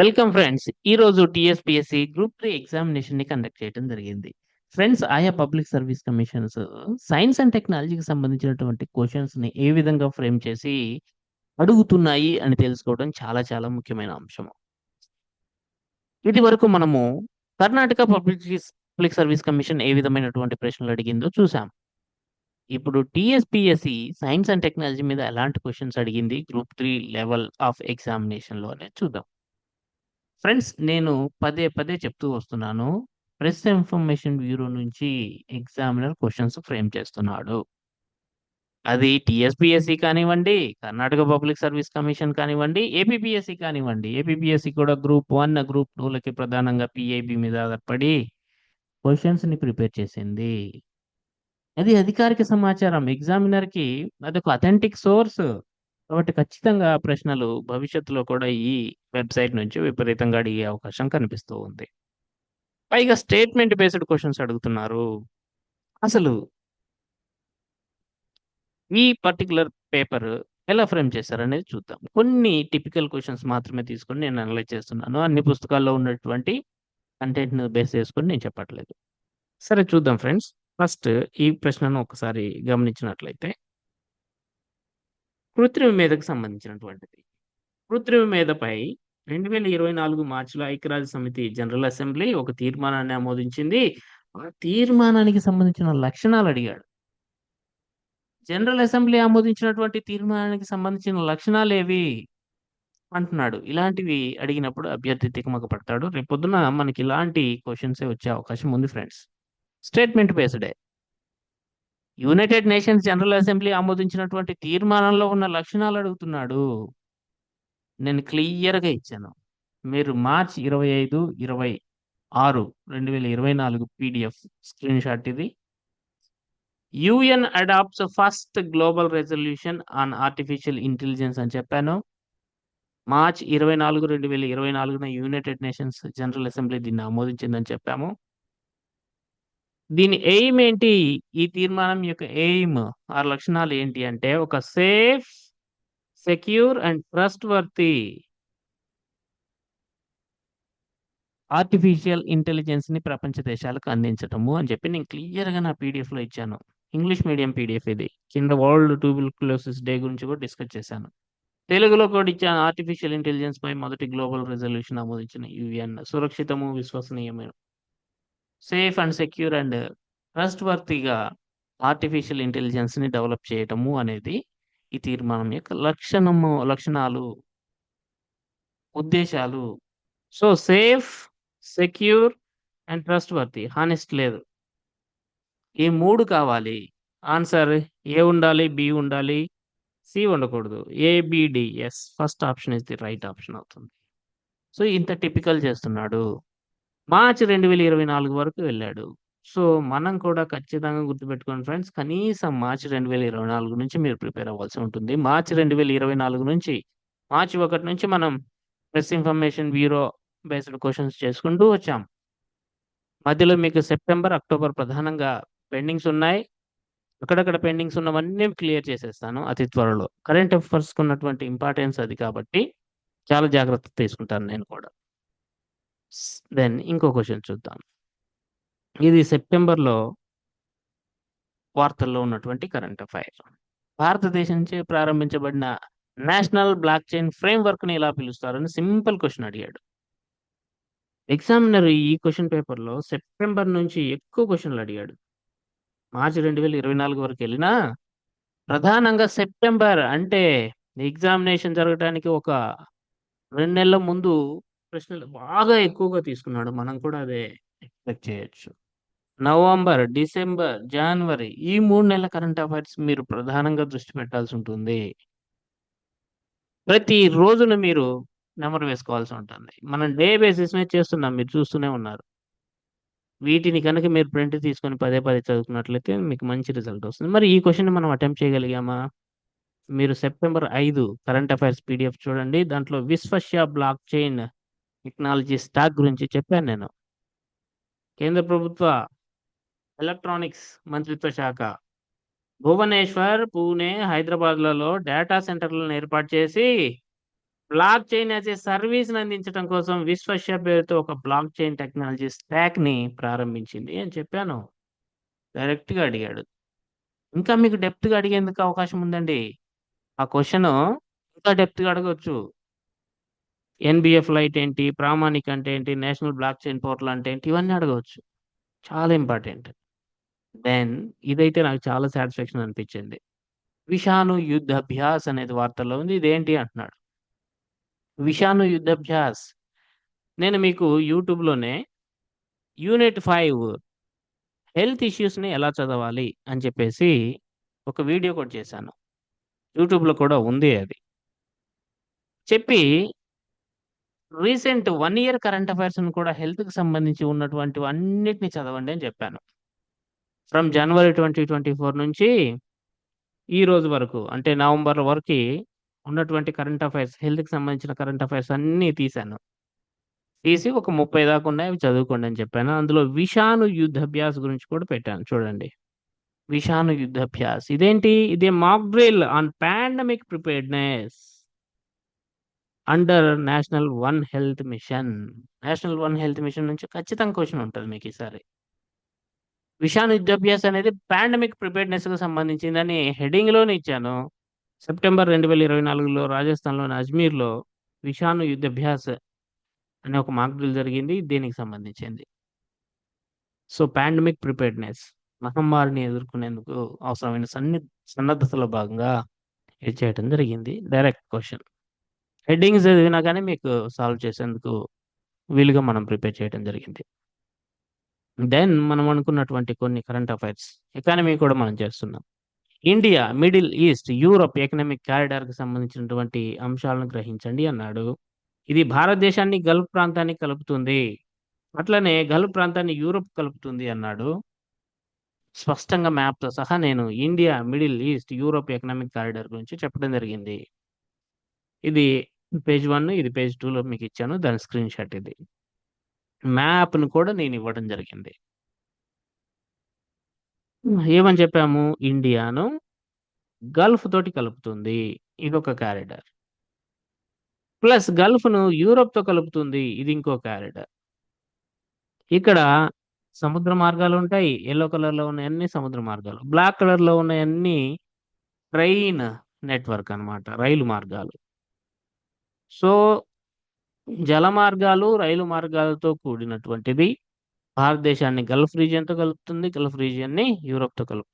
Welcome friends. ఈ రోజు TSPSC group three ఎగ్జామినేషన్ని కండక్ట్ చేయటం జరిగింది. ఫ్రెండ్స్ ఆయా public service commissions science and టెక్నాలజీకి సంబంధించినటువంటి క్వశ్చన్స్ని ఏ విధంగా ఫ్రేమ్ చేసి అడుగుతున్నాయి అని తెలుసుకోవడం చాలా చాలా ముఖ్యమైన అంశము. ఇదివరకు మనము Karnataka public public service commission ఏ విధమైనటువంటి ప్రశ్నలు అడిగిందో చూసాం. ఇప్పుడు టిఎస్పిఎస్సి సైన్స్ అండ్ టెక్నాలజీ మీద ఎలాంటి క్వశ్చన్స్ అడిగింది గ్రూప్ త్రీ లెవెల్ ఆఫ్ ఎగ్జామినేషన్‌లో అనేది చూద్దాం. ఫ్రెండ్స్ నేను పదే పదే చెప్తూ వస్తున్నాను. ప్రెస్ ఇన్ఫర్మేషన్ బ్యూరో నుంచి ఎగ్జామినర్ క్వశ్చన్స్ ఫ్రేమ్ చేస్తున్నాడు. అది టీఎస్పిఎస్సి కానివ్వండి, కర్ణాటక పబ్లిక్ సర్వీస్ కమిషన్ కానివ్వండి, ఏపీపీఎస్‌సీ కానివ్వండి. ఏపీపీఎస్‌సీ కూడా గ్రూప్ వన్ గ్రూప్ టూలకి ప్రధానంగా పిఐబి మీద ఆధారపడి క్వశ్చన్స్ని ప్రిపేర్ చేసింది. అది అధికారిక సమాచారం. ఎగ్జామినర్‌కి అదొక అథెంటిక్ సోర్స్. కాబట్టి ఖచ్చితంగా ప్రశ్నలు భవిష్యత్తులో కూడా ఈ వెబ్‌సైట్ నుంచి విపరీతంగా అడిగే అవకాశం కనిపిస్తూ ఉంది. పైగా స్టేట్మెంట్ బేస్డ్ క్వశ్చన్స్ అడుగుతున్నారు. అసలు ఈ పర్టిక్యులర్ పేపర్ ఎలా ఫ్రేమ్ చేశారనేది చూద్దాం. కొన్ని టిపికల్ క్వశ్చన్స్ మాత్రమే తీసుకొని నేను అనలైజ్ చేస్తున్నాను. అన్ని పుస్తకాల్లో ఉన్నటువంటి కంటెంట్ను బేస్ చేసుకొని నేను చెప్పట్లేదు. సరే చూద్దాం ఫ్రెండ్స్. ఫస్ట్ ఈ ప్రశ్నను ఒకసారి గమనించినట్లయితే కృత్రిమ మేధకు సంబంధించినటువంటిది. కృత్రిమ మేధపై 2024 మార్చిలో ఐక్యరాజ్య సమితి జనరల్ అసెంబ్లీ ఒక తీర్మానాన్ని ఆమోదించింది. ఆ తీర్మానానికి సంబంధించిన లక్షణాలు అడిగాడు. జనరల్ అసెంబ్లీ ఆమోదించినటువంటి తీర్మానానికి సంబంధించిన లక్షణాలు ఏవి అంటున్నాడు. ఇలాంటివి అడిగినప్పుడు అభ్యర్థి తికమక పడతాడు. రేపొద్దున మనకి ఇలాంటి క్వశ్చన్సే వచ్చే అవకాశం ఉంది ఫ్రెండ్స్. స్టేట్మెంట్ బేస్డే. యునైటెడ్ నేషన్స్ జనరల్ అసెంబ్లీ ఆమోదించినటువంటి తీర్మానంలో ఉన్న లక్షణాలు అడుగుతున్నాడు. నేను క్లియర్‌గా ఇచ్చాను. మీరు మార్చ్ 25, 26, 2024 పీడీఎఫ్ స్క్రీన్‌షాట్ ఇది. UN adopts first global resolution on artificial intelligence అని చెప్పాను. మార్చ్ 24, 2024న యునైటెడ్ నేషన్స్ జనరల్ అసెంబ్లీ దీన్ని ఆమోదించిందని చెప్పాము. దీని ఎయిమ్ ఏంటి? ఈ తీర్మానం యొక్క ఎయిమ్ ఆ లక్షణాలు ఏంటి అంటే ఒక safe, secure and trustworthy artificial ఇంటెలిజెన్స్‌ని ప్రపంచ దేశాలకు అందించటము అని చెప్పి నేను క్లియర్‌గా నా లో ఇచ్చాను. ఇంగ్లీష్ మీడియం పీడిఎఫ్ ఇది. కింద వరల్డ్ ట్యూబర్క్యులోసిస్ డే గురించి కూడా డిస్కస్ చేశాను. తెలుగులో కూడా ఇచ్చాను. ఆర్టిఫిషియల్ ఇంటెలిజెన్స్ పై మొదటి గ్లోబల్ రిజల్యూషన్ ఆమోదించిన యూఎన్ సురక్షితము, విశ్వసనీయమైన safe and secure and trust వర్తిగా artificial ఇంటెలిజెన్స్‌ని డెవలప్ చేయటము అనేది ఈ తీర్మానం యొక్క లక్షణము లక్షణాలు. ఉద్దేశాలు. So safe, secure and trustworthy honest లేదు. ఈ మూడు కావాలి. ఆన్సర్ ఏ ఉండాలి, బి ఉండాలి, సి ఉండకూడదు. ABDS first option is the right option అవుతుంది. సో ఇంత టిపికల్ చేస్తున్నాడు. మార్చ్ 2024 వరకు వెళ్ళాడు. సో మనం కూడా ఖచ్చితంగా గుర్తుపెట్టుకోండి ఫ్రెండ్స్. కనీసం మార్చ్ 2024 నుంచి మీరు ప్రిపేర్ అవ్వాల్సి ఉంటుంది. మార్చ్ 2024 నుంచి మార్చి ఒకటి నుంచి మనం press information bureau based questions చేసుకుంటూ వచ్చాం. మధ్యలో మీకు సెప్టెంబర్, అక్టోబర్ ప్రధానంగా పెండింగ్స్ ఉన్నాయి. అక్కడక్కడ పెండింగ్స్ ఉన్నవన్నీ క్లియర్ చేసేస్తాను అతి త్వరలో. కరెంట్ అఫైర్స్‌కి ఉన్నటువంటి ఇంపార్టెన్స్ అది కాబట్టి చాలా జాగ్రత్త తీసుకుంటాను నేను కూడా. దెన్ ఇంకో క్వశ్చన్ చూద్దాం. ఇది సెప్టెంబర్‌లో వార్తల్లో ఉన్నటువంటి కరెంట్ అఫైర్. భారతదేశం నుంచి ప్రారంభించబడిన నేషనల్ బ్లాక్ చైన్ ఫ్రేమ్‌వర్క్‌ని ఎలా పిలుస్తారని సింపుల్ క్వశ్చన్ అడిగాడు. ఎగ్జామినర్ ఈ క్వశ్చన్ పేపర్‌లో సెప్టెంబర్ నుంచి ఎక్కువ క్వశ్చన్లు అడిగాడు. మార్చి రెండు వేల ఇరవై నాలుగు వరకు వెళ్ళినా ప్రధానంగా సెప్టెంబర్ అంటే ఎగ్జామినేషన్ జరగటానికి ఒక రెండు నెలల ముందు ప్రశ్నలు బాగా ఎక్కువగా తీసుకున్నాడు. మనం కూడా అదే ఎక్స్‌పెక్ట్ చేయొచ్చు. నవంబర్, డిసెంబర్, జనవరి ఈ మూడు నెలల కరెంట్ అఫైర్స్ మీరు ప్రధానంగా దృష్టి పెట్టాల్సి ఉంటుంది. ప్రతి రోజున మీరు నెంబర్ వేసుకోవాల్సి ఉంటుంది. మనం డే బేసిస్ మీద చేస్తున్నాం. మీరు చూస్తూనే ఉన్నారు. వీటిని కనుక మీరు ప్రింట్ తీసుకొని పదే పదే చదువుకున్నట్లయితే మీకు మంచి రిజల్ట్ వస్తుంది. మరి ఈ క్వశ్చన్ మనం అటెంప్ట్ చేయగలిగామా? మీరు సెప్టెంబర్ ఐదు కరెంట్ అఫైర్స్ పీడీఎఫ్ చూడండి. దాంట్లో విశ్వశ్య బ్లాక్ చైన్ టెక్నాలజీ స్టాక్ గురించి చెప్పాను నేను. కేంద్ర ప్రభుత్వ ఎలక్ట్రానిక్స్ మంత్రిత్వ శాఖ. భువనేశ్వర్, పూణే, హైదరాబాద్‌లలో డేటా సెంటర్‌లను ఏర్పాటు చేసి బ్లాక్ చైన్ యాజ్ ఏ సర్వీస్ని అందించడం కోసం విశ్వశ్య పేరుతో ఒక బ్లాక్ చైన్ టెక్నాలజీ స్టాక్ని ప్రారంభించింది అని చెప్పాను. డైరెక్ట్గా అడిగాడు. ఇంకా మీకు డెప్త్గా అడిగేందుకు అవకాశం ఉందండి? ఆ క్వశ్చన్ ఇంకా డెప్త్గా అడగవచ్చు ఎన్బిఎఫ్ లైట్ ఏంటి ప్రామాణిక్ అంటే ఏంటి నేషనల్ బ్లాక్ చైన్ పోర్టల్ అంటే ఏంటి ఇవన్నీ అడగవచ్చు. చాలా ఇంపార్టెంట్. దెన్ ఇదైతే నాకు చాలా సాటిస్ఫాక్షన్ అనిపించింది. విషాను యుద్ధాభ్యాస్ అనేది వార్తల్లో ఉంది ఇదేంటి అంటున్నాడు. విషాను యుద్ధాభ్యాస్ నేను మీకు యూట్యూబ్లోనే యూనిట్ ఫైవ్ హెల్త్ ఇష్యూస్ని ఎలా చదవాలి అని చెప్పేసి ఒక వీడియో కూడా చేశాను. యూట్యూబ్లో కూడా ఉంది అది. చెప్పి recent one year current affairs కూడా హెల్త్కి సంబంధించి ఉన్నటువంటి అన్నిటిని చదవండి అని చెప్పాను. From January twenty twenty four నుంచి ఈ రోజు వరకు అంటే నవంబర్ వరకు ఉన్నటువంటి కరెంట్ అఫైర్స్ హెల్త్కి సంబంధించిన కరెంట్ అఫైర్స్ అన్నీ తీశాను. తీసి ఒక ముప్పై దాకా ఉన్నాయి అవి చదువుకోండి అని చెప్పాను. అందులో విషాను యుద్ధాభ్యాస్ గురించి కూడా పెట్టాను. చూడండి. విషాను యుద్ధాభ్యాస్ ఇదేంటి? ఇదే mock drill on pandemic preparedness. Under national one health mission. National one health mission నుంచి ఖచ్చితంగా క్వశ్చన్ ఉంటుంది మీకు ఈసారి. విషాను విద్యాభ్యాస అనేది పాండమిక్ ప్రిపేర్నెస్కు సంబంధించిందని హెడింగ్లోనే ఇచ్చాను. సెప్టెంబర్ రెండు వేల ఇరవై నాలుగులో రాజస్థాన్లోని అజ్మీర్లో విషాను యుద్ధాభ్యాస్ అనే ఒక మార్క్ డ్రిల్ జరిగింది. దీనికి సంబంధించింది. సో పాండమిక్ ప్రిపేర్డ్నెస్ మహమ్మారిని ఎదుర్కొనేందుకు అవసరమైన సన్ని సన్నద్ధతలో భాగంగా ఇది చేయడం జరిగింది. Direct question. హెడ్డింగ్స్ చదివినా కానీ మీకు సాల్వ్ చేసేందుకు వీలుగా మనం ప్రిపేర్ చేయడం జరిగింది. దెన్ మనం అనుకున్నటువంటి కొన్ని కరెంట్ అఫైర్స్ ఎకానమీ కూడా మనం చేస్తున్నాం. India Middle East Europe economic కారిడార్కి సంబంధించినటువంటి అంశాలను గ్రహించండి అన్నాడు. ఇది భారతదేశాన్ని గల్ఫ్ ప్రాంతాన్ని కలుపుతుంది. అట్లనే గల్ఫ్ ప్రాంతాన్ని యూరప్ కలుపుతుంది అన్నాడు. స్పష్టంగా మ్యాప్తో సహా నేను India Middle East Europe economic corridor గురించి చెప్పడం జరిగింది. ఇది పేజ్ వన్ ఇది పేజ్ టూలో మీకు ఇచ్చాను. దాని స్క్రీన్ షాట్ ఇది. మ్యాప్ను కూడా నేను ఇవ్వడం జరిగింది. ఏమని చెప్పాము? ఇండియాను గల్ఫ్ తోటి కలుపుతుంది. ఇది ఒక కారిడార్. ప్లస్ గల్ఫ్ను యూరోప్తో కలుపుతుంది. ఇది ఇంకో కారిడార్. ఇక్కడ సముద్ర మార్గాలు ఉంటాయి. ఎల్లో కలర్లో ఉన్నాయన్నీ సముద్ర మార్గాలు. బ్లాక్ కలర్లో ఉన్నాయన్నీ ట్రైన్ నెట్వర్క్ అన్నమాట. రైలు మార్గాలు. సో జల మార్గాలు రైలు మార్గాలతో కూడినటువంటిది భారతదేశాన్ని గల్ఫ్ రీజియన్తో కలుపుతుంది గల్ఫ్ రీజియన్ని యూరోప్తో కలుపు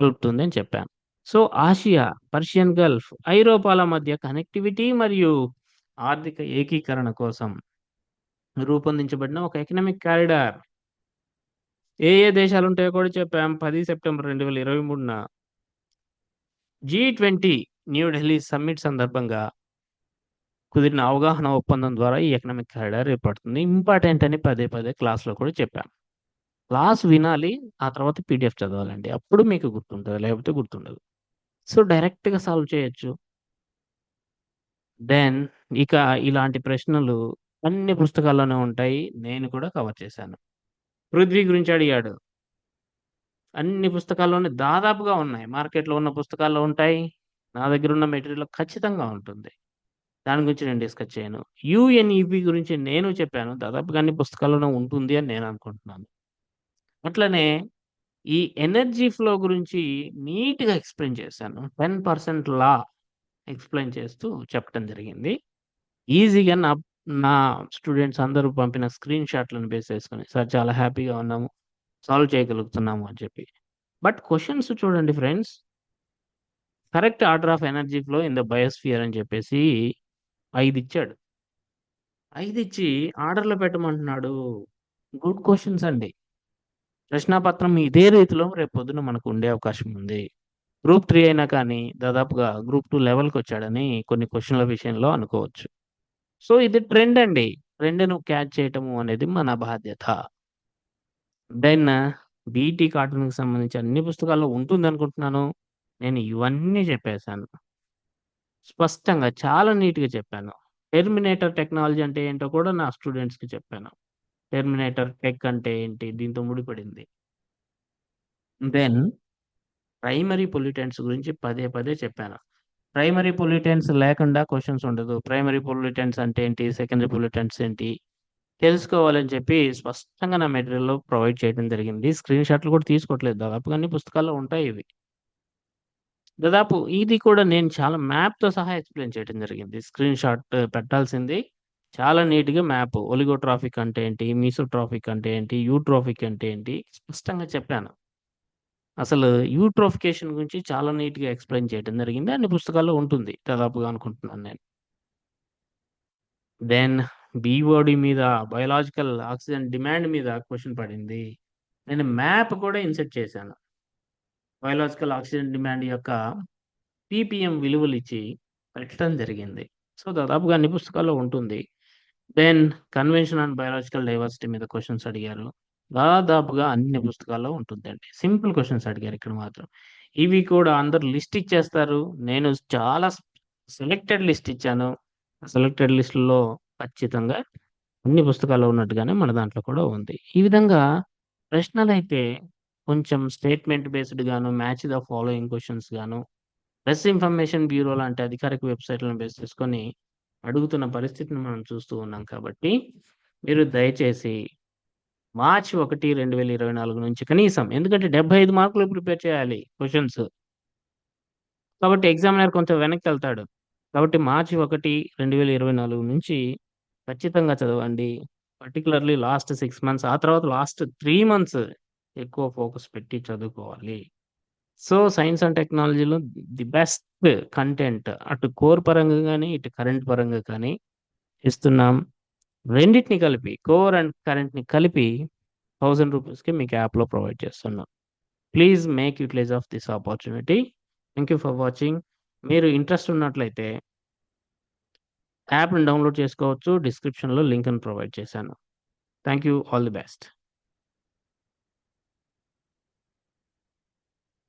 కలుపుతుంది అని చెప్పాను. సో ఆసియా పర్షియన్ గల్ఫ్ ఐరోపాల మధ్య కనెక్టివిటీ మరియు ఆర్థిక ఏకీకరణ కోసం రూపొందించబడిన ఒక ఎకనామిక్ కారిడార్. ఏ ఏ దేశాలు ఉంటాయో కూడా చెప్పాం. పది సెప్టెంబర్ రెండు వేల ఇరవై మూడున జీ ట్వంటీ న్యూఢిల్లీ సమ్మిట్ సందర్భంగా కుదిరిన అవగాహన ఒప్పందం ద్వారా ఈ ఎకనామిక్ కారిడార్ ఏర్పడుతుంది. ఇంపార్టెంట్ అని పదే పదే క్లాస్లో కూడా చెప్పాను క్లాస్ వినాలి ఆ తర్వాత పీడిఎఫ్ చదవాలండి. అప్పుడు మీకు గుర్తుంటుంది లేకపోతే గుర్తుండదు. సో డైరెక్ట్గా సాల్వ్ చేయొచ్చు. దెన్ ఇక ఇలాంటి ప్రశ్నలు అన్ని పుస్తకాల్లోనే ఉంటాయి. నేను కూడా కవర్ చేశాను. పృథ్వీ గురించి అడిగాడు. అన్ని పుస్తకాల్లోనే దాదాపుగా ఉన్నాయి. మార్కెట్లో ఉన్న పుస్తకాల్లో ఉంటాయి. నా దగ్గర ఉన్న మెటీరియల్ ఖచ్చితంగా ఉంటుంది. దాని గురించి నేను డిస్కస్ చేయను. యుఎన్ఈపి గురించి నేను చెప్పాను. దాదాపుగా అన్ని పుస్తకాల్లోనే ఉంటుంది అని నేను అనుకుంటున్నాను. అట్లనే ఈ ఎనర్జీ ఫ్లో గురించి నీట్గా ఎక్స్ప్లెయిన్ చేశాను. టెన్ పర్సెంట్ లా ఎక్స్ప్లెయిన్ చేస్తూ చెప్పడం జరిగింది. ఈజీగా నా నా స్టూడెంట్స్ అందరూ పంపిన స్క్రీన్ షాట్లను బేస్ చేసుకుని సార్ చాలా హ్యాపీగా ఉన్నాము. సాల్వ్ చేయగలుగుతున్నాము అని చెప్పి. బట్ క్వశ్చన్స్ చూడండి friends. Correct order of energy flow in the biosphere అని చెప్పేసి ఐదు ఇచ్చాడు ఐదు ఇచ్చి ఆర్డర్లో పెట్టమంటున్నాడు గుడ్ క్వశ్చన్స్ అండి. ప్రశ్నాపత్రం ఇదే రీతిలో రేపు పొద్దున మనకు ఉండే అవకాశం ఉంది. గ్రూప్ త్రీ అయినా కానీ దాదాపుగా గ్రూప్ టూ లెవెల్కి వచ్చాడని కొన్ని క్వశ్చన్ల విషయంలో అనుకోవచ్చు. సో ఇది ట్రెండ్ అండి. ట్రెండ్ను క్యాచ్ చేయటము అనేది మన బాధ్యత. దెన్ బీటీ కార్టూన్కి సంబంధించి అన్ని పుస్తకాల్లో ఉంటుంది అనుకుంటున్నాను నేను ఇవన్నీ చెప్పేశాను. స్పష్టంగా చాలా నీట్గా చెప్పాను. టెర్మినేటర్ టెక్నాలజీ అంటే ఏంటో కూడా నా స్టూడెంట్స్కి చెప్పాను. టెర్మినేటర్ టెక్ అంటే ఏంటి? దీంతో ముడిపడింది. దెన్ ప్రైమరీ పొల్యూటెంట్స్ గురించి పదే పదే చెప్పాను. ప్రైమరీ పొల్యూటెంట్స్ లేకుండా క్వశ్చన్స్ ఉండదు. ప్రైమరీ పొల్యూటెంట్స్ అంటే ఏంటి? సెకండరీ పొల్యూటెంట్స్ ఏంటి? తెలుసుకోవాలని చెప్పి స్పష్టంగా నా మెటీరియల్లో ప్రొవైడ్ చేయడం జరిగింది. స్క్రీన్ షాట్లు కూడా తీసుకోవట్లేదు. దాదాపుగా అన్ని పుస్తకాల్లో ఉంటాయి ఇవి. దాదాపు ఇది కూడా నేను చాలా మ్యాప్‌తో సహా ఎక్స్‌ప్లెయిన్ చేయడం జరిగింది. స్క్రీన్ షాట్ పెట్టాల్సింది చాలా నీట్‌గా మ్యాప్ ఒలిగో ట్రాఫిక్ అంటే ఏంటి? మీసో ట్రాఫిక్ అంటే ఏంటి? యూ ట్రాఫిక్ అంటే ఏంటి? స్పష్టంగా చెప్పాను. అసలు యూట్రోఫికేషన్ గురించి చాలా నీట్‌గా ఎక్స్‌ప్లెయిన్ చేయడం జరిగింది. అన్ని పుస్తకాల్లో ఉంటుంది దాదాపుగా అనుకుంటున్నాను నేను. దెన్ బీఓడీ మీద బయోలాజికల్ ఆక్సిజన్ డిమాండ్ మీద క్వశ్చన్ పడింది. నేను మ్యాప్ కూడా ఇన్సెట్ చేశాను. బయోలాజికల్ ఆక్సిజన్ డిమాండ్ యొక్క పీపీఎం విలువలిచ్చి పెట్టడం జరిగింది. సో, దాదాపుగా అన్ని పుస్తకాల్లో ఉంటుంది. Then convention on biological diversity మీద క్వశ్చన్స్ అడిగారు. దాదాపుగా అన్ని పుస్తకాల్లో ఉంటుందండి. సింపుల్ క్వశ్చన్స్ అడిగారు ఇక్కడ మాత్రం. ఇవి కూడా అందరు లిస్ట్ ఇచ్చేస్తారు. నేను చాలా సెలెక్టెడ్ లిస్ట్ ఇచ్చాను. సెలెక్టెడ్ లిస్టులో ఖచ్చితంగా అన్ని పుస్తకాల్లో ఉన్నట్టుగానే మన దాంట్లో కూడా ఉంది. ఈ విధంగా ప్రశ్నలు అయితే కొంచెం స్టేట్మెంట్ బేస్డ్ గాను, మ్యాచ్ ద ఫాలోయింగ్ క్వశ్చన్స్ గాను, ప్రెస్ ఇన్ఫర్మేషన్ బ్యూరో లాంటి అధికారిక వెబ్‌సైట్‌లను బేస్ చేసుకొని అడుగుతున్న పరిస్థితిని మనం చూస్తూ ఉన్నాం కాబట్టి, మీరు దయచేసి మార్చి 1, 2024 నుంచి కనీసం ఎందుకంటే 75 మార్కులు ప్రిపేర్ చేయాలి క్వశ్చన్స్ కాబట్టి ఎగ్జామినర్ కొంచెం వెనక్కెళ్తాడు. కాబట్టి మార్చి 1, 2024 నుంచి ఖచ్చితంగా చదవండి. పర్టిక్యులర్‌లీ లాస్ట్ సిక్స్ మంత్స్ ఆ తర్వాత లాస్ట్ త్రీ మంత్స్ ఎక్కువ ఫోకస్ పెట్టి చదువుకోవాలి. సో, సైన్స్ అండ్ టెక్నాలజీలో ది బెస్ట్ కంటెంట్ అటు కోర్ పరంగా కానీ ఇటు కరెంట్ పరంగా కానీ ఇస్తున్నాం. రెండిటిని కలిపి కోర్ అండ్ కరెంట్‌ని కలిపి థౌజండ్ రూపీస్కి మీకు యాప్‌లో ప్రొవైడ్ చేస్తున్నాం. Please make utilize of this opportunity. Thank you for watching. మీరు ఇంట్రెస్ట్ ఉన్నట్లయితే యాప్‌ని డౌన్‌లోడ్ చేసుకోవచ్చు. డిస్క్రిప్షన్‌లో లింక్‌ని ప్రొవైడ్ చేశాను. Thank you. All the best.